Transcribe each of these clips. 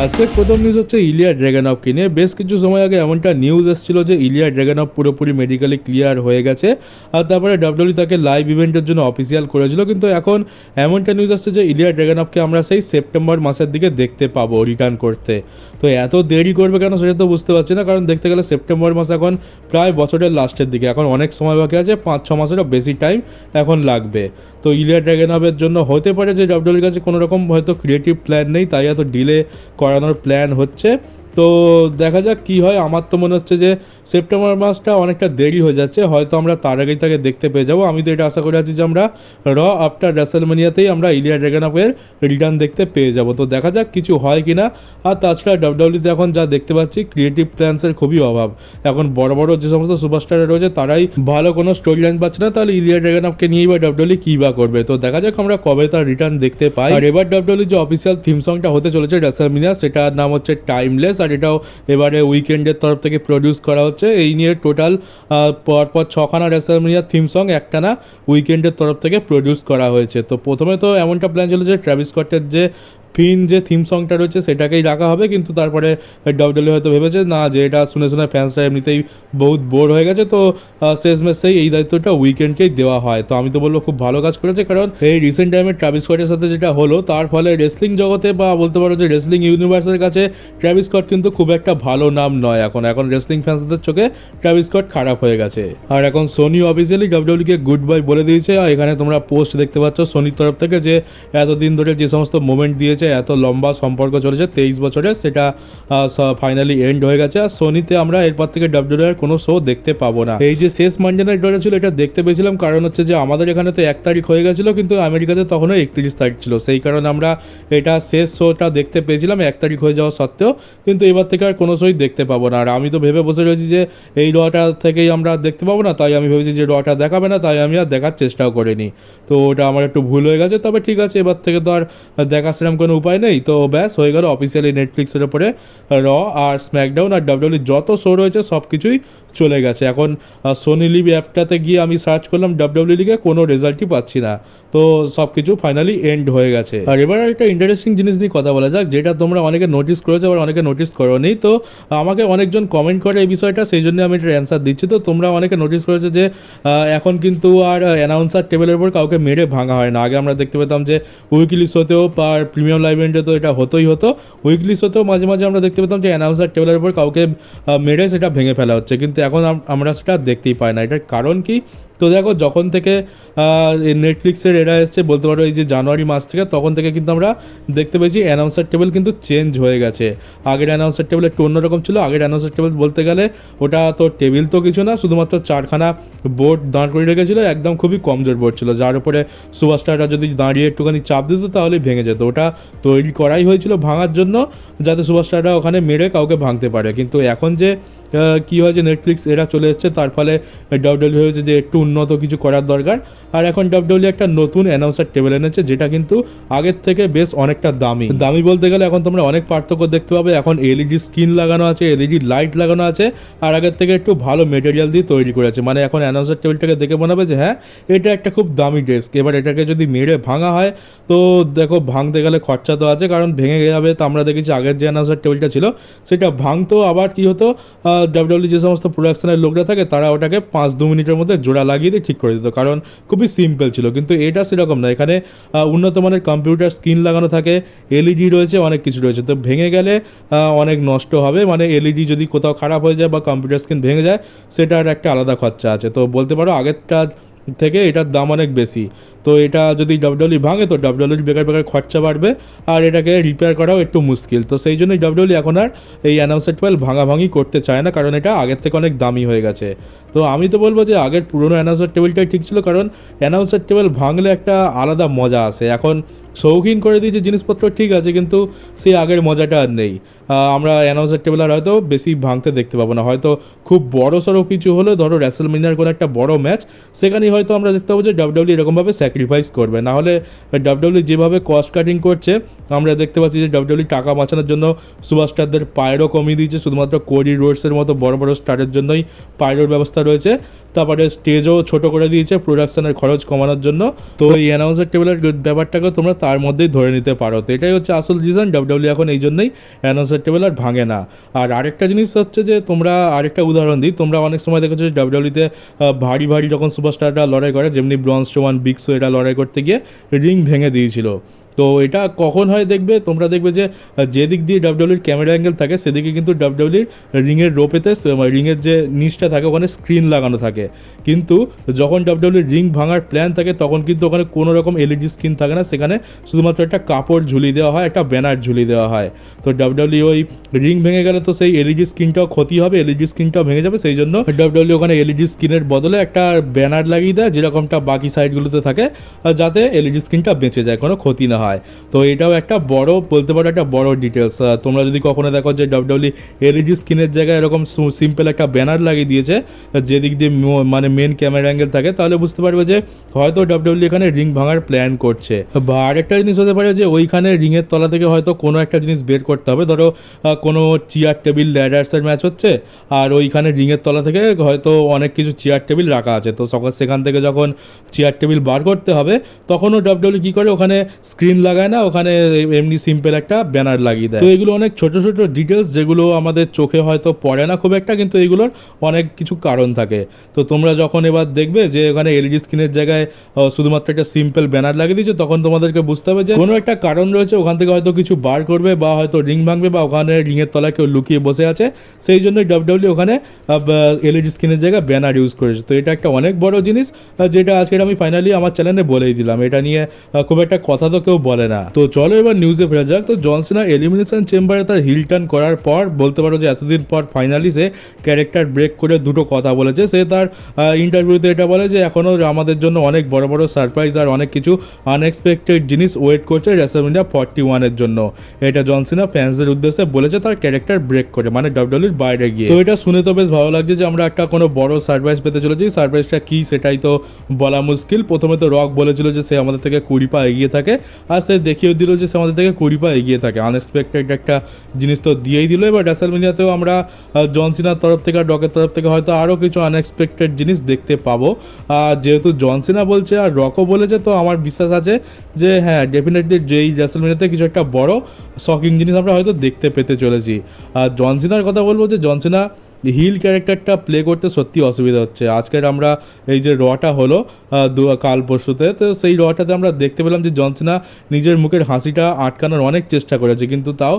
আজকের প্রথম নিউজ হচ্ছে ইলিয়া ড্রাগনভকে নিয়ে। বেশ কিছু সময় আগে এমনটা নিউজ এসেছিল যে ইলিয়া ড্রাগনভ পুরোপুরি মেডিকেলে ক্লিয়ার হয়ে গেছে। আর তারপরে ডাব্লিউডি তাকে লাইভ ইভেন্টের জন্য অফিসিয়াল করেছিল। কিন্তু এখন এমনটা নিউজ আসছে যে ইলিয়া ড্রাগনভকে আমরা সেই সেপ্টেম্বর মাসের দিকে দেখতে পাবো রিটার্ন করতে। তো এত দেরি করবে কেন সেটা তো বুঝতে পারছি না, কারণ দেখতে গেলে সেপ্টেম্বর মাস এখন প্রায় বছরের লাস্টের দিকে। এখন অনেক সময় বাকি আছে, পাঁচ, ছ মাসেরও বেশি টাইম এখন লাগবে। তো ইলিয়া ড্রাগনভের জন্য হতে পারে যে ডাব্লিউডির কাছে কোনো রকম হয়তো ক্রিয়েটিভ প্ল্যান নেই, তাই এত ডিলে করানোর প্ল্যান হচ্ছে। তো দেখা যাক কি হয়। আমার তো মনে হচ্ছে যে সেপ্টেম্বর মাসটা অনেকটা দেরি হয়ে যাচ্ছে। হয়তো আমরা তার আগেই তাকে দেখতে পেয়ে যাব। আমি তো এটা আশা করে আছি যে আমরা র আফটার রেসেলমেনিয়াতেই আমরা ইলিয়া ড্রাগনফের রিটার্ন দেখতে পেয়ে যাব। তো দেখা যাক কিছু হয় কি না। আর তাছাড়া ডাব্লিউডিতে এখন যা দেখতে পাচ্ছি ক্রিয়েটিভ প্ল্যান্সের খুবই অভাব। এখন বড় বড় যে সমস্ত সুপারস্টাররা রয়েছে, তারাই ভালো কোনো স্টোরি লাইন পাচ্ছে না। তাহলে ইলিয়া ড্রাগনফকে নিয়েই বা ডাব্লিউডি কী বা করবে? তো দেখা যাক আমরা কবে তার রিটার্ন দেখতে পাই। আর এবার ডাব্লিউডি যে অফিসিয়াল থিম সংটা হতে চলেছে রেসেলমিনিয়া সেটার নাম হচ্ছে টাইমলেস আর এটাও এবারে উইকেন্ডের তরফ থেকে প্রডিউস করা হচ্ছে। এই নিয়ে টোটাল পরপর ছখানা রেসেলমিনিয়া থিম সং একটানা উইকেন্ডের তরফ থেকে প্রডিউস করা হয়েছে। তো প্রথমে তো এমনটা প্ল্যান ছিল যে ট্র্যাভিস স্কটের যে ফিন যে থিম সংটা রয়েছে সেটাকেই রাখা হবে, কিন্তু তারপরে ডব্লিউ হয়তো ভেবেছে, না, যে এটা শুনে শুনে ফ্যান্সরা এমনিতেই বহুত বোর হয়ে গেছে। তো শেষ মেসেই এই দায়িত্বটা উইকেন্ডকেই দেওয়া হয়। তো আমি তো বলব খুব ভালো কাজ করেছে, কারণ এই রিসেন্ট টাইমে ট্রাভিস স্কটের সাথে যেটা হলো, তার ফলে রেসলিং জগতে বা বলতে পারো যে রেসলিং ইউনিভার্সের কাছে ট্রাভিস স্কট কিন্তু খুব একটা ভালো নাম নয়। এখন এখন রেসলিং ফ্যান্সদের চোখে ট্রাভিস স্কট খারাপ হয়ে গেছে। আর এখন সোনি অফিসিয়ালি ডাব্লিউকে গুড বাই বলে দিয়েছে, আর এখানে তোমরা পোস্ট দেখতে পাচ্ছ সোনির তরফ থেকে যে, এতদিন ধরে যে সমস্ত মোমেন্ট দিয়েছে এত লম্বা সম্পর্ক চলেছে, তেইশ বছরে, সেটা ফাইনালি এন্ড হয়ে গেছে। আর সোনিতে আমরা এরপর থেকে ডাব্লিউ এর কোনো শো দেখতে পাবো না। এই যে শেষ মানডে নাইট ছিল, এটা দেখতে পেয়েছিলাম। কারণ হচ্ছে যে, আমাদের এখানে তো এক তারিখ হয়ে গেছিল, কিন্তু আমেরিকাতে তখনও একত্রিশ তারিখ ছিল। সেই কারণে আমরা এটা শেষ শোটা দেখতে পেয়েছিলাম এক তারিখ হয়ে যাওয়া সত্ত্বেও, কিন্তু এবার থেকে আর কোনো শোই দেখতে পাবো না। আর আমি তো ভেবে বসে রয়েছি যে, এই রটা থেকেই আমরা দেখতে পাবো না, তাই আমি ভেবেছি যে রটা দেখাবে না, তাই আমি আর দেখার চেষ্টাও করিনি। তো ওটা আমার একটু ভুল হয়ে গেছে, তবে ঠিক আছে, এবার থেকে তো আর দেখা সেরকম কোনো উপায় নেই। তো ব্যাস, হয়ে গেল অফিসিয়ালি নেটফ্লিক্সের উপরে র আর স্ম্যাকডাউন আর ডাব্লিউডি যত শো রয়েছে সব কিছুই চলে গেছে। এখন সোনি লিভ অ্যাপটাতে গিয়ে আমি সার্চ করলাম ডাব্লিউডি লিগে কোনো রেজাল্টই পাচ্ছি না। তো সব কিছু ফাইনালি এন্ড হয়ে গেছে। আর এবার একটা ইন্টারেস্টিং জিনিস নিয়ে কথা বলা যাক, যেটা তোমরা অনেকে নোটিস করেছ, আবার অনেকে নোটিস করোনি। তো আমাকে অনেকজন কমেন্ট করে এই বিষয়টা, সেই জন্য আমি এটার অ্যান্সার দিচ্ছি। তো তোমরা অনেকে নোটিস করেছ যে এখন কিন্তু আর অ্যানাউন্সার টেবিলের উপর কাউকে মেরে ভাঙা হয় না। আগে আমরা দেখতে পেতাম যে উইকলি শোতেও আর প্রিমিয়াম লাইভ ইভেন্টে তো এটা হতোই হতো। উইকলি শোতেও মাঝে মাঝে আমরা দেখতে পেতাম যে অ্যানাউন্সার টেবিলের উপর কাউকে মেরে সেটা ভেঙে ফেলা হচ্ছে। কিন্তু এখন আমরা সেটা দেখতেই পাই না। এটার কারণ কি? তো দেখো, যখন থেকে নেটফ্লিক্সের এরা এসছে, বলতে পারো এই যে জানুয়ারি মাস থেকে, তখন থেকে কিন্তু আমরা দেখতে পেয়েছি অ্যানাউন্সার টেবিল কিন্তু চেঞ্জ হয়ে গেছে। আগের অ্যানাউন্সার টেবিল একটু অন্যরকম ছিল, আগের অ্যানাউন্সার টেবিল বলতে গেলে ওটা তো টেবিল তো কিছু না, শুধুমাত্র চারখানা বোর্ড দাঁড় করে রেখেছিল, একদম খুবই কমজোর বোর্ড ছিল। যার উপরে সুপারস্টাররা যদি দাঁড়িয়ে একটুখানি চাপ দিত, তাহলে ভেঙে যেত। ওটা তৈরি করাই হয়েছিল ভাঙার জন্য, যাতে সুপারস্টাররা ওখানে মেরে কাউকে ভাঙতে পারে। কিন্তু এখন যে কি হয় যে নেটফ্লিক্স এরা চলে এসছে, তার ফলে ডাব্লিউ হয়েছে যে একটু উন্নত কিছু করার দরকার। আর এখন ডাব্লিউ একটা নতুন অ্যানাউন্সার টেবিল এনেছে, যেটা কিন্তু আগের থেকে বেশ অনেকটা দামি। দামি বলতে গেলে এখন তোমরা অনেক পার্থক্য দেখতে পাবে। এখন এলইডি স্ক্রিন লাগানো আছে এলইডি লাইট লাগানো আছে, আর আগের থেকে একটু ভালো মেটেরিয়াল দিয়ে তৈরি করেছে মানে এখন অ্যানাউন্সার টেবিলটাকে দেখে মনে হবে যে হ্যাঁ এটা একটা খুব দামি ডেস্ক এবার এটাকে যদি মেরে ভাঙা হয়, তো দেখো ভাঙতে গেলে খরচা তো আছে, কারণ ভেঙে যাবে। তো আমরা দেখেছি আগের যে অ্যানাউন্সার টেবিলটা ছিল, সেটা ভাঙতো। আবার কি হতো? ডাব্লিউডি যে সমস্ত প্রোডাকশনের লোকরা থাকে, তারা ওটাকে পাঁচ দু মিনিটের মধ্যে জোড়া লাগিয়ে দিয়ে ঠিক করে দিত। কারণ খুবই সিম্পল ছিল, কিন্তু এটা সেরকম না। এখানে উন্নত মানের কম্পিউটার স্ক্রিন লাগানো থাকে এলইডি রয়েছে, অনেক কিছু রয়েছে। তো ভেঙে গেলে অনেক নষ্ট হবে। মানে এলইডি যদি কোথাও খারাপ হয়ে যায় বা কম্পিউটার স্ক্রিন ভেঙে যায়, সেটার একটা আলাদা খরচা আছে। তো বলতে পারো, আগেরটা থেকে এটার দাম অনেক বেশি। তো এটা যদি ডাব্লিউডি ভাঙে, তো ডাব্লিউডির বেকার বেকার খরচা বাড়বে আর এটাকে রিপেয়ার করাও একটু মুশকিল। তো সেই জন্যই ডাব্লিউডি এখন আর এই অ্যানাউন্সার টুয়েলভ ভাঙাভাঙি করতে চায় না, কারণ এটা আগের থেকে অনেক দামি হয়ে গেছে। তো আমি তো বলব যে আগের পুরনো অ্যানাউন্সার টেবিলটাই ঠিক ছিল, কারণ অ্যানাউন্সার টেবিল ভাঙলে একটা আলাদা মজা আসে। এখন শৌখিন করে দিয়েছে জিনিসপত্র, ঠিক আছে, কিন্তু সেই আগের মজাটা আর নেই। আমরা অ্যানাউন্সার টেবিল আর হয়তো বেশি ভাঙতে দেখতে পাবো না। হয়তো খুব বড় সড়ো কিছু হলে, ধরো র্যাসেল মিনার কোনো একটা বড় ম্যাচ সেখানেই হয়তো আমরা দেখতে পাবো যে ডাব্লিউডি এরকমভাবে স্যাক্রিফাইস করবে। না হলে ডাব্লিউডি যেভাবে কস্ট কাটিং করছে, আমরা দেখতে পাচ্ছি যে ডাব্লিউডি টাকা বাঁচানোর জন্য সুপারস্টারদের পায়রও কমিয়ে দিয়েছে। শুধুমাত্র কোডি রোডসের মতো বড় বড় স্টারের জন্যই পায়রোর ব্যবস্থা রয়েছে, তারপরে স্টেজও ছোট করে দিয়েছে প্রোডাকশনের খরচ কমানোর জন্য। তো এই অ্যানাউন্সার টেবিলের ব্যাপারটাকে তোমরা তার মধ্যেই ধরে নিতে পারো। তো এটাই হচ্ছে আসল রিজন ডাব্লিউডাব্লিউ এখন এই জন্যই অ্যানাউন্সার টেবিল আর ভাঙে না। আর আরেকটা জিনিস হচ্ছে যে, তোমরা আরেকটা উদাহরণ দিই। তোমরা অনেক সময় দেখেছ যে ডাব্লিউডাব্লিউতে ভারী ভারী যখন সুপারস্টাররা লড়াই করে, যেমনি ব্রন্স স্টোমান বিক্সো এটা লড়াই করতে গিয়ে রিং ভেঙে দিয়েছিল। তো এটা কখন হয় দেখবে তোমরা দেখবে যে যেদিক দিয়ে ডাব্লিউডাব্লিউর ক্যামেরা অ্যাঙ্গেল থাকে সেদিকে কিন্তু ডাব্লিউডাব্লিউর রিংয়ের রোপেতে রিংয়ের যে নিচটা থাকে ওখানে স্ক্রিন লাগানো থাকে কিন্তু যখন ডাব্লিউডাব্লিউর রিং ভাঙার প্ল্যান থাকে তখন কিন্তু ওখানে কোনো রকম এলইডি স্ক্রিন থাকে না সেখানে শুধুমাত্র একটা কাপড় ঝুলিয়ে দেওয়া হয় একটা ব্যানার ঝুলিয়ে দেওয়া হয় তো ডাব্লিউডাব্লিউ ওই রিং ভেঙে গেলে তো সেই এলইডি স্ক্রিনটাও ক্ষতি হবে এলইডি স্ক্রিনটাও ভেঙে যাবে সেই জন্য ডাব্লিউডাব্লিউ ওখানে এলইডি স্ক্রিনের বদলে একটা ব্যানার লাগিয়ে দেয় যেরকমটা বাকি সাইডগুলোতে থাকে যাতে এলইডি স্ক্রিনটা বেঁচে যায় কোনো ক্ষতি না হয়। তো এটাও একটা বড়, বলতে পারো একটা বড় ডিটেলস তোমরা যদি কখনো দেখো যে ডাব্লিউডাব্লিউ এলইডি স্ক্রিনের জায়গায় এরকম সিম্পল একটা ব্যানার লাগিয়ে দিয়েছে, যেদিক দিয়ে মানে মেন ক্যামেরা অ্যাঙ্গেল থাকে, তাহলে বুঝতে পারবে যে হয়তো ডাব্লিউডাব্লিউ এখানে রিং ভাঙার প্ল্যান করছে। বা আরেকটা জিনিস হতে পারে যে ওইখানে রিংয়ের তলা থেকে হয়তো কোনো একটা জিনিস বের করতে হবে। ধরো কোনো চেয়ার টেবিল ল্যাডার্সের ম্যাচ হচ্ছে, আর ওইখানে রিংয়ের তলা থেকে হয়তো অনেক কিছু চেয়ার টেবিল রাখা আছে। তো সকাল সেখান থেকে যখন চেয়ার টেবিল বার করতে হবে তখনও ডাব্লিউডাব্লিউ কী করে? ওখানে স্ক্রিন লাগায় না, ওখানে এমনি সিম্পল একটা ব্যানার লাগিয়ে দেয়। তো এগুলো অনেক ছোট ছোট ডিটেলস যেগুলো আমাদের চোখে হয়তো পড়ে না খুব একটা, কিন্তু এগুলোর অনেক কিছু কারণ থাকে। তো তোমরা যখন এবার দেখবে যে ওখানে এলইডি স্ক্রিনের জায়গায় শুধুমাত্র একটা সিম্পল ব্যানার লাগিয়ে দিয়েছে, তখন তোমাদেরকে বুঝতে হবে যে কোনো একটা কারণ রয়েছে, ওখান থেকে হয়তো কিছু বার করবে বা হয়তো রিং ভাঙবে বা ওখানে রিংয়ের তলায় কেউ লুকিয়ে বসে আছে। সেই জন্যই ডাব্লিউডাব্লিউ ওখানে এলইডি স্ক্রিনের জায়গায় ব্যানার ইউজ করেছে। তো এটা একটা অনেক বড় জিনিস যেটা আজকে আমি ফাইনালি আমার চ্যানেলে বলেই দিলাম। এটা নিয়ে খুব একটা কথা তো কেউ বলে না। তো চলো এবার নিউজে ফেরা যাক। তো জনসিনা এলিমিনেশন চেম্বারে তার হিল টার্ন করার পর বলতে পারো যে এতদিন পর ফাইনালি সে ক্যারেক্টার ব্রেক করে দুটো কথা বলেছে। সে তার ইন্টারভিউতে এটা বলে যে এখনও আমাদের জন্য অনেক বড় বড় সারপ্রাইজ আর অনেক কিছু আনএক্সপেক্টেড জিনিস ওয়েট করছে রেসলমিনিয়া ফর্টি ওয়ানের জন্য। এটা জনসিনা ফ্যান্সদের উদ্দেশ্যে বলেছে তার ক্যারেক্টার ব্রেক করে মানে ডাব্লিউডাব্লিউর বাইরে গিয়ে। তো এটা শুনে তো বেশ ভালো লাগছে যে আমরা একটা কোনো বড় সারপ্রাইজ পেতে চলেছি। সারপ্রাইজটা কি সেটাই তো বলা মুশকিল। প্রথমে তো রক বলেছিল যে সে আমাদের থেকে কুড়ি পা এগিয়ে থাকে। আর সে দেখিয়েও দিল যে সে আমাদের থেকে কুড়ি পা এগিয়ে থাকে। আনএক্সপেক্টেড একটা জিনিস তো দিয়েই দিল। এবার রেসলমিনিয়াতেও আমরা জনসিনার তরফ থেকে আর রকের তরফ থেকে হয়তো আরও কিছু আনএক্সপেক্টেড জিনিস দেখতে পাবো। আর যেহেতু জনসিনা বলছে আর রকও বলেছে, তো আমার বিশ্বাস আছে যে হ্যাঁ ডেফিনেটলি যেই রেসলমিনিয়াতে কিছু একটা বড় শকিং জিনিস আমরা হয়তো দেখতে পেতে চলেছি। আর জনসিনার কথা বলব যে জনসিনা হিল ক্যারেক্টারটা প্লে করতে সত্যি অসুবিধা হচ্ছে। আজকের আমরা এই যে রটা হলো কাল পরশুতে, তো সেই রটাতে আমরা দেখতে পেলাম যে জনসিনা নিজের মুখের হাসিটা আটকানোর অনেক চেষ্টা করেছে, কিন্তু তাও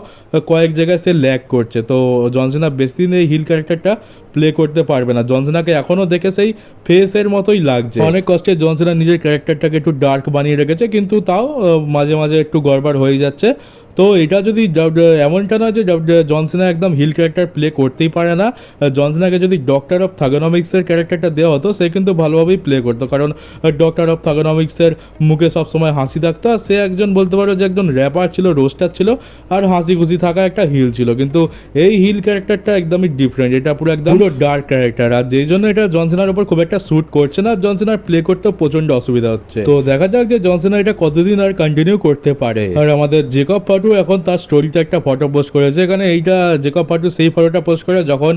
কয়েক জায়গায় সে ল্যাক করছে। তো জনসিনা বেশি দিন এই হিল ক্যারেক্টারটা প্লে করতে পারবে না। জনসিনাকে এখনও দেখে সেই ফেসের মতোই লাগছে। অনেক কষ্টে জনসিনা নিজের ক্যারেক্টারটাকে একটু ডার্ক বানিয়ে রেখেছে, কিন্তু তাও মাঝে মাঝে একটু গড়বড় হয়ে যাচ্ছে। তো এটা যদি এমনটা নয় যে জনসিনা একদম হিল ক্যারেক্টার প্লে করতেই পারে না। জনসিনাকে যদি ডক্টর অফ থাগোনমিক্সের ক্যারেক্টারটা দেওয়া হতো সে কিন্তু ভালোভাবেই প্লে করতো। কারণ ডক্টর অফ থাগোনমিক্সের মুখে সবসময় হাসি থাকতো আর সে একজন বলতে পারো যে একজন র্যাপার ছিল রোস্টার ছিল আর হাসি খুশি থাকা একটা হিল ছিল। কিন্তু এই হিল ক্যারেক্টারটা একদমই ডিফারেন্ট এটা পুরো একদম পুরো ডার্ক ক্যারেক্টার আর যেই জন্য এটা জনসিনার উপর খুব একটা স্যুট করছে না জনসিনার প্লে করতেও প্রচণ্ড অসুবিধা হচ্ছে। তো দেখা যাক যে জনসিনা এটা কতদিন আর কন্টিনিউ করতে পারে। আর আমাদের জেকব ফাটু এখন তার স্টোরিতে একটা ফটো পোস্ট করেছে। এখানে এইটা জেকব ফাটু সেই ফটোটা পোস্ট করে যখন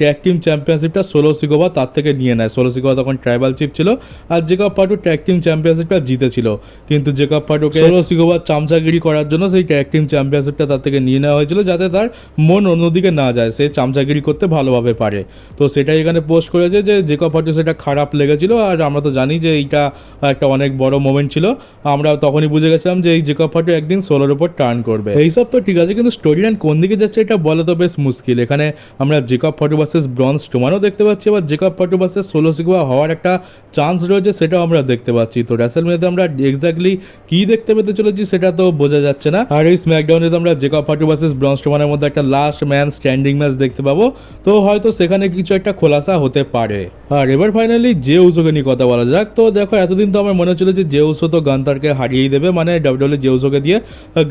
ট্যাগ টিম চ্যাম্পিয়নশিপটা ষোলো সিকোবা তার থেকে নিয়ে নেয়। ষোলো সিকোবা তখন ট্রাইবাল চিপ ছিল আর জেকব ফাটু ট্যাগ টিম চ্যাম্পিয়নশিপটা জিতেছিল। কিন্তু জেকব ফাটুকে ষোলো সিকোবার চামচাগিরি করার জন্য সেই ট্যাগ টিম চ্যাম্পিয়নশিপটা তার থেকে নিয়ে নেওয়া হয়েছিল যাতে তার মন অন্যদিকে না যায়। সে চামচাগিরি করতে ভালোভাবে পারে। তো সেটাই এখানে পোস্ট করেছে যে জেকব ফাটু সেটা খারাপ লেগেছিল আর আমরা তো জানি যে এইটা একটা অনেক বড় মোমেন্ট ছিল। আমরা তখনই বুঝে গেছিলাম যে এই জেকব ফাটু একদিন সোলোর উপর টার্ন করবে। এইসব তো ঠিক আছে, কিন্তু স্টোরি লাইন কোন দিকে যাচ্ছে এটা বলা তো বেশ মুশকিল। এখানে আমরা জেকব ফাটু ভার্সেস ব্রন্স টোমানও দেখতে পাচ্ছি আবার Jacob Fatu versus Solo Sikoa হওয়ার একটা চান্স রয়েছে, সেটাও আমরা দেখতে পাচ্ছি। তো র্যাসেল মেয়েতে আমরা এক্স্যাক্টলি কি দেখতে পেতে চলেছি সেটা তো বোঝা যাচ্ছে না। আর এই স্ম্যাকডাউনে আমরা জেকব ফাটু ভার্সেস ব্রন্স টোমানের মধ্যে একটা লাস্ট ম্যান স্ট্যান্ডিং ম্যাচ দেখতে পাবো। তো হয়তো সেখানে কিছু একটা খোলাসা হতে পারে। আর এবার ফাইনালি যে উসোকে নিয়ে কথা বলা যাক, তো দেখো এতদিন তো আমার মনে হচ্ছিল যে উসো তো গান্তারকে হারিয়েই দেবে মানে ডাব্লিউডাব্লিউ যে উসোকে দিয়ে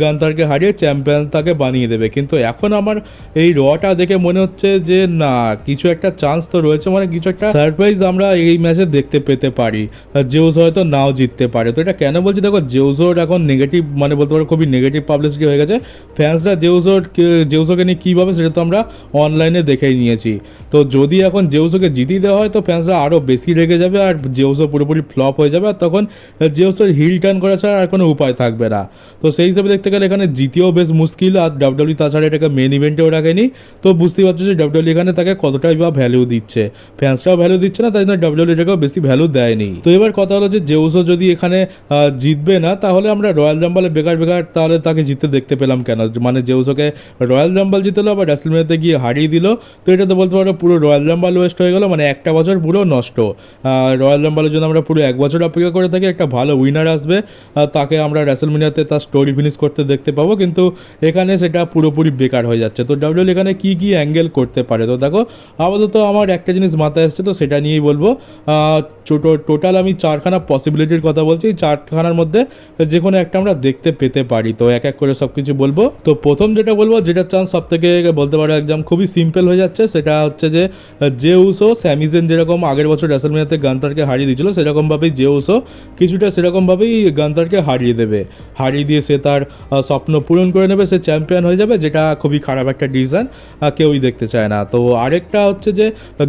গান্তারকে গান্তারকে হারিয়ে চ্যাম্পিয়ন তাকে বানিয়ে দেবে। কিন্তু এখন আমার এই রটা দেখে মনে হচ্ছে যে, না, কিছু একটা চান্স তো রয়েছে মানে কিছু একটা সারপ্রাইজ আমরা এই ম্যাচে দেখতে পেতে পারি। জেউস হয়তো নাও জিততে পারে। তো এটা কেন বলছি? দেখো জেউসোর এখন নেগেটিভ মানে বলতে পারো খুবই নেগেটিভ পাবলিসিটি হয়ে গেছে। ফ্যান্সরা জেউসোর জেউসোকে নিয়ে কীভাবে সেটা তো আমরা অনলাইনে দেখেই নিয়েছি। তো যদি এখন জেউসোকে জিতিয়ে দেওয়া হয়, তো ফ্যান্সরা আরও বেশি রেগে যাবে আর জেউসো পুরোপুরি ফ্লপ হয়ে যাবে। আর তখন জেউসোর হিল টার্ন করা ছাড়া আর কোনো উপায় থাকবে না। তো সেই হিসাবে দেখতে গেলে এখানে জিতেও বেশ মুশকিল আর ডাব্লিউ তাছাড়া এটাকে মেন ইভেন্টেও রাখেনি। তো বুঝতেই পারছ যে ডাব্লিউ এখানে তাকে কতটাই বা ভ্যালু দিচ্ছে। ফ্যান্সরাও ভ্যালু দিচ্ছে না, তাই জন্য ডাব্লিউ এটাকেও বেশি ভ্যালু দেয়নি। তো এবার কথা হলো যে জেউসো যদি এখানে জিতবে না, তাহলে আমরা রয়্যাল রাম্বালে বেকার বেকার তাহলে তাকে জিততে দেখতে পেলাম কেন? মানে জেউসোকে রয়্যাল রাম্বাল জিতলো, আবার রেসলমেনিয়াতে গিয়ে হারিয়ে দিল। তো এটা তো বলতে পারো পুরো রয়্যাল রাম্বাল ওয়েস্ট হয়ে গেল মানে একটা বছর পুরো নষ্ট। রয়্যাল রাম্বালের জন্য আমরা পুরো এক বছর অপেক্ষা করে থাকি, একটা ভালো উইনার আসবে। তাকে আমরা রেসলমেনিয়াতে তার স্টোরি ফিনিশ করতে দেখতে পাবো, কিন্তু এখানে সেটা পুরোপুরি বেকার হয়ে যাচ্ছে। তো ডাব্লিউ এখানে কি কি অ্যাঙ্গেল করতে পারে? তো দেখো, আপাতত আমার একটা জিনিস মাথায় আসছে, তো সেটা নিয়েই বলব। টোটাল আমি চারখানা পসিবিলিটির কথা বলছি। চারখানার মধ্যে যে কোনো একটা আমরা দেখতে পেতে পারি। তো এক এক করে সব কিছু বলব। তো প্রথম যেটা বলব, যেটা চান্স সব থেকে বলতে পারো একদম খুবই সিম্পল হয়ে যাচ্ছে, সেটা হচ্ছে যে যে উসো স্যামিজেন যেরকম আগের বছর রেসলমেনিয়াতে গান্তারকে হারিয়ে দিয়েছিল, সেরকমভাবেই যে উসো কিছুটা সেরকমভাবেই গান্তারকে হারিয়ে দেবে। হারিয়ে দিয়ে সে তার স্বপ্ন পূরণ করে নেবে, সে চ্যাম্পিয়ন হয়ে যাবে, যেটা খুবই খারাপ একটা ডিসিশন কেউই দেখতে চায় না। তো আরেকটা হচ্ছে যে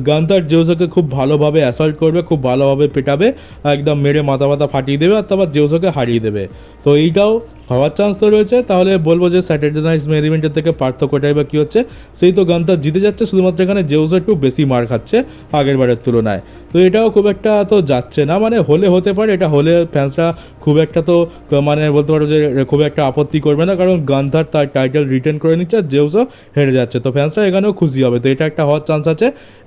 গান্তার জেউসোকে খুব ভালোভাবে অ্যাসল্ট করবে, খুব ভালোভাবে পেটাবে, একদম মেরে মাথা মাথা ফাটিয়ে দেবে আর তারপর জেউসোকে হারিয়ে দেবে। তো এইটাও হওয়ার চান্স তো রয়েছে। তাহলে বলব যে স্যাটারডে নাইট মেন ইভেন্টের থেকে পার্থক্যটাই বা কী হচ্ছে? সেই তো গান্তার জিতে যাচ্ছে, শুধুমাত্র এখানে জেউসো একটু বেশি মার খাচ্ছে আগের বারের তুলনায়। তো এটাও খুব একটা তো যাচ্ছে না। মানে হলে হতে পারে, এটা হলে ফ্যান্সরা খুব একটা তো মানে বলতে পারো যে, খুব একটা আপত্তি করবে না। কারণ গান্ধার তার টাইটেল রিটার্ন করে নিচ্ছে আর জেউসও হেরে যাচ্ছে। তো ফ্যান্সরা এখানেও খুশি হবে। তো এটা একটা হওয়ার চান্স আছে।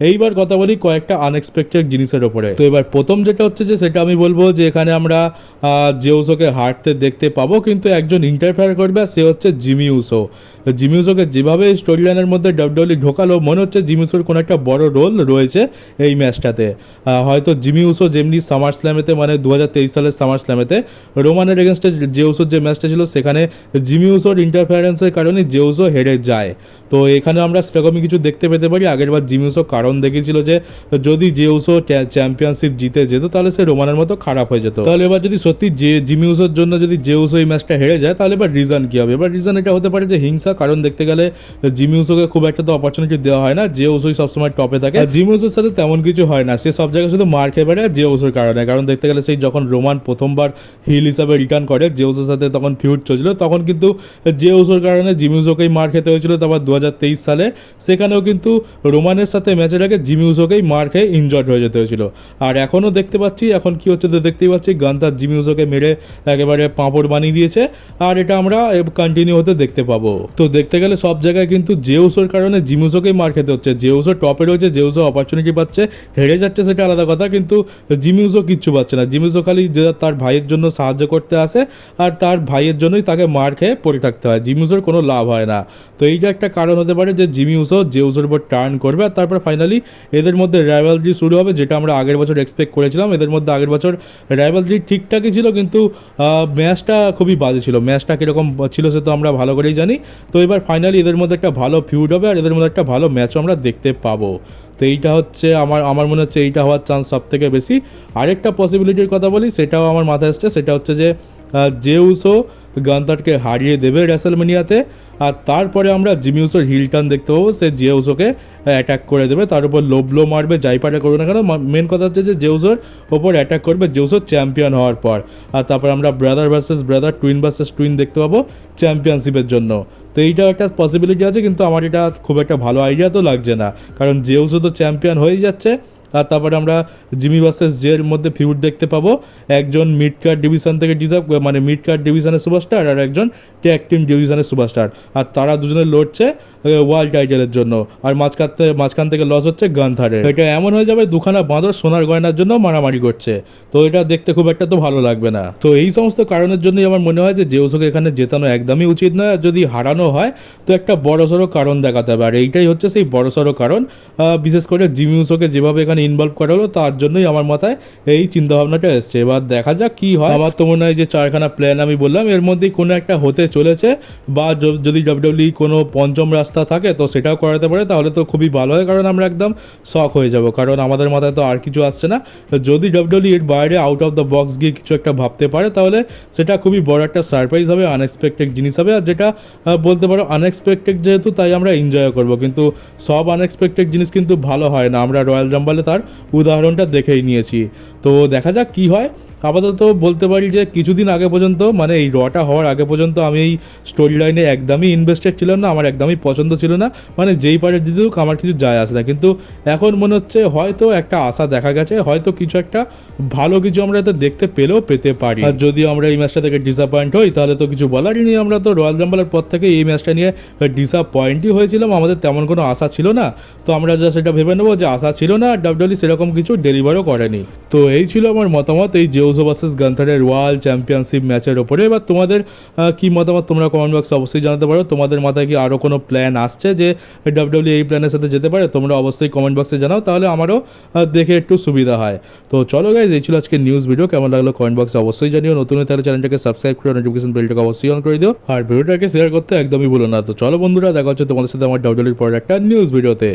এইবার কথা বলি কয়েকটা আনএক্সপেক্টেড জিনিসের ওপরে। তো এবার প্রথম যেটা হচ্ছে যে, সেটা আমি বলব যে, এখানে আমরা জেউসোকে হারতে দেখতে পাবো। কিন্তু একজন ইন্টারফেয়ার করবে আর সে হচ্ছে জিমি উসো। জিমিউসোকে যেভাবে স্টোরি লাইনের মধ্যে ডাব্লিউডব্লিউ ঢোকালো, মনে হচ্ছে জিমিউসোর কোনো একটা বড় রোল রয়েছে এই ম্যাচটাতে আহ, জিমি উসো যেমনি সামার স্ল্যামেতে মানে দু হাজার তেইশ সালের সামার স্ল্যামেতে রোমানের এগেনস্টে জেউসোর যে ম্যাচটা ছিল সেখানে জিমি উসোর ইন্টারফারেন্সের কারণে জেউসো হেরে যায়। তো এখানে আমরা সেরকমই কিছু দেখতে পেতে পারি। আগেরবার জিমিউসো কারণ দেখিয়েছিল যে, যদি জেউসো চ্যাম্পিয়নশিপ জিতে যেত, তাহলে সে রোমানের মতো খারাপ হয়ে যেত। তাহলে এবার যদি সত্যি যে জিমিউসোর জন্য যদি জেউসো এই ম্যাচটা হেরে যায়, তাহলে এবার রিজন কী হবে? এবার রিজন এটা হতে পারে যে, হিংসা, কারণ দেখতে গেলে জিমিউসোকে খুব একটা তো অপরচুনিটি দেওয়া হয় না। যে ওসোই সবসময় টপে থাকে। আর জিমিউসোর সাথে তেমন কিছু হয় না। সে সব জায়গায় শুধু মার খেয়ে যে ওসোর কারণে। কারণ দেখতে গেলে সেই যখন রোমান প্রথমবার হিল হিসাবে রিটার্ন করে যে ওসোর সাথে তখন ফিউড চলছিল, তখন কিন্তু যে ওসোর কারণে জিমিউসোকেই মার খেতে হয়েছিল। তারপর দু হাজার তেইশ সালে, সেখানেও কিন্তু রোমানের সাথে ম্যাচের আগে জিমিউসোকেই মার খেয়ে ইনজয়েড হয়ে যেতে হয়েছিল। আর এখনও দেখতে পাচ্ছি, এখন কি হচ্ছে তো দেখতেই পাচ্ছি, গান্তার জিমিউসোকে মেরে একেবারে পাঁপড় বানিয়ে দিয়েছে, আর এটা আমরা কন্টিনিউ হতে দেখতে পাবো। তো দেখতে গেলে সব জায়গায় কিন্তু জেউসোর কারণে জিমিউসোকেই মার খেতে হচ্ছে। জেউসো টপে রয়েছে, জেউসো অপরচুনিটি পাচ্ছে, হেরে যাচ্ছে সেটা আলাদা কথা, কিন্তু জিমিউসো কিচ্ছু পাচ্ছে না। জিমিউসো খালি যে তার ভাইয়ের জন্য সাহায্য করতে আসে, আর তার ভাইয়ের জন্যই তাকে মার খেয়ে পড়ে থাকতে হয়। জিমিউসোর কোনো লাভ হয় না। তো এইটা একটা কারণ হতে পারে যে জিমিউসো জেউসোর উপর টার্ন করবে আর তারপর ফাইনালি এদের মধ্যে রাইভালরি শুরু হবে, যেটা আমরা আগের বছর এক্সপেক্ট করেছিলাম। এদের মধ্যে আগের বছর রাইভালরি ঠিকঠাকই ছিল কিন্তু ম্যাচটা খুবই বাজে ছিল। ম্যাচটা কীরকম ছিল সে তো আমরা ভালো করেই জানি। তো এবার ফাইনালি এদের মধ্যে একটা ভালো ফিউড হবে আর এদের মধ্যে একটা ভালো ম্যাচও আমরা দেখতে পাবো। তো এইটা হচ্ছে আমার আমার মনে হচ্ছে এইটা হওয়ার চান্স সব থেকে বেশি। আরেকটা পসিবিলিটির কথা বলি, সেটাও আমার মাথায় আসছে। সেটা হচ্ছে যে জেউসো গান্তারকে হারিয়ে দেবে রেসেলমেনিয়াতে আর তারপরে আমরা জিমিউসোর হিল টার্ন দেখতে পাবো। সে জেউসোকে অ্যাটাক করে দেবে। তার উপর লোবলো মারবে, যাই পারে করবে না কেন। মেন কথা হচ্ছে যে জেউসোর ওপর অ্যাটাক করবে। জেউসোর চ্যাম্পিয়ন হওয়ার পর। আর তারপর আমরা brother versus brother twin versus twin দেখতে পাবো চ্যাম্পিয়নশিপের জন্য। তো এইটাও একটা পসিবিলিটি আছে, কিন্তু আমার এটা খুব একটা ভালো আইডিয়া তো লাগছে না। কারণ জেউসো তো চ্যাম্পিয়ন হয়েই যাচ্ছে। আর তারপরে আমরা জিমি ভার্সেস জের মধ্যে ফিউড দেখতে পাবো। একজন মিড কার্ড ডিভিশন থেকে ডিজার্ভ মানে মিড কার্ড ডিভিশনের সুপারস্টার আর একজন ট্যাগ টিম ডিভিশনের সুপারস্টার আর তারা দুজনে লড়ছে। ওয়ার্ল্ড টাইটেলের জন্য। আর মাঝখান থেকে মাঝখান থেকে লস হচ্ছে গান্থারের এটা এমন হয়ে যাবে, দুখানা বাঁদর সোনার গয়নার জন্য মারামারি করছে। তো এটা দেখতে খুব একটা তো ভালো লাগবে না। তো এই সমস্ত কারণের জন্যই আমার মনে হয় যে জেউসোকে এখানে জেতানো একদমই উচিত নয়। আর যদি হারানো হয়, তো একটা বড়সড় কারণ দেখাতে হবে। আর এইটাই হচ্ছে সেই বড়সড় কারণ। বিশেষ করে জিমিউসোকে যেভাবে এখানে ইনভলভ করা হলো, তার জন্যই আমার মাথায় এই চিন্তাভাবনাটা এসছে। এবার দেখা যাক কি হয়। আমার তো মনে হয় যে চারখানা প্ল্যান আমি বললাম। এর মধ্যেই কোনো একটা হতে চলেছে। বা যদি ডাব্লিউডব্লিউ কোনো পঞ্চম রাস্তা থাকে, তো সেটাও করাতে পারে। তাহলে তো খুবই ভালো হয়, কারণ আমরা একদম শখ হয়ে যাব। কারণ আমাদের মাথায় তো আর কিছু আসছে না। যদি ডাব্লিউডব্লিউ এর বাইরে আউট অফ দ্য বক্স গিয়ে কিছু একটা ভাবতে পারে, তাহলে সেটা খুবই বড় একটা সারপ্রাইজ হবে আনএক্সপেক্টেড জিনিস হবে। আর যেটা বলতে পারো আনএক্সপেক্টেড যেহেতু, তাই আমরা এনজয় করব। কিন্তু সব আনএক্সপেক্টেড জিনিস কিন্তু ভালো হয় না। আমরা রয়্যাল রাম্বালে তার উদাহরণটা দেখেই নিয়েছি। তো দেখা যাক কি হয়। আপাতত বলতে পারি যে কিছুদিন আগে পর্যন্ত মানে এই রটা হওয়ার আগে পর্যন্ত আমি এই স্টোরি লাইনে একদমই ইনভেস্টেড ছিলাম না, আমার একদমই পছন্দ ছিল না। মানে যেই পারে জিতুক আমার কিছু যায় আসে না। কিন্তু এখন মনে হচ্ছে হয়তো একটা আশা দেখা গেছে, হয়তো কিছু একটা ভালো কিছু আমরা এতে দেখতে পেলেও পেতে পারি। আর যদি আমরা এই ম্যাচটা থেকে ডিসঅ্যাপয়েন্ট হই, তাহলে তো কিছু বলারই নেই। আমরা তো রয়্যাল রাম্বলের পর থেকে এই ম্যাচটা নিয়ে ডিসঅ্যাপয়েন্টই হয়েছিলাম, আমাদের তেমন কোনো আশা ছিল না। তো আমরা যা সেটা ভেবে নেব যে আশা ছিল না ডাব্লিউডব্লিউ সেরকম কিছু ডেলিভারও করেনি। তো এই ছিল আমার মতামত, এই জেউজো ভার্সেস গান্থারের ওয়ার্ল্ড চ্যাম্পিয়নশিপ ম্যাচের ওপরে। এবার তোমাদের কি মতামত তোমরা কমেন্ট বক্সে অবশ্যই জানাতে পারো। তোমাদের মাথায় কি আরও কোনো প্ল্যান আসছে যে ডাব্লিউডব্লিউ এই প্ল্যানের সাথে যেতে পারে? তোমরা অবশ্যই কমেন্ট বক্সে জানাও, তাহলে আমারও দেখে একটু সুবিধা হয়। তো চলো গাইজ এই ছিল আজকে নিউজ ভিডিও কেমন লাগল কমেন্ট বক্সে অবশ্যই জানিও। নতুন তাহলে চ্যানেলটাকে সাবস্ক্রাইব করে নোটিফিকেশন বেলটাকে অবশ্যই অন করে দিও। আর ভিডিওটাকে শেয়ার করতে একদমই ভুলো না। তো চলো বন্ধুরা, দেখা হচ্ছে তোমাদের সাথে আমার ডাব্লিউডব্লিউর পরে একটা নিউজ ভিডিওতে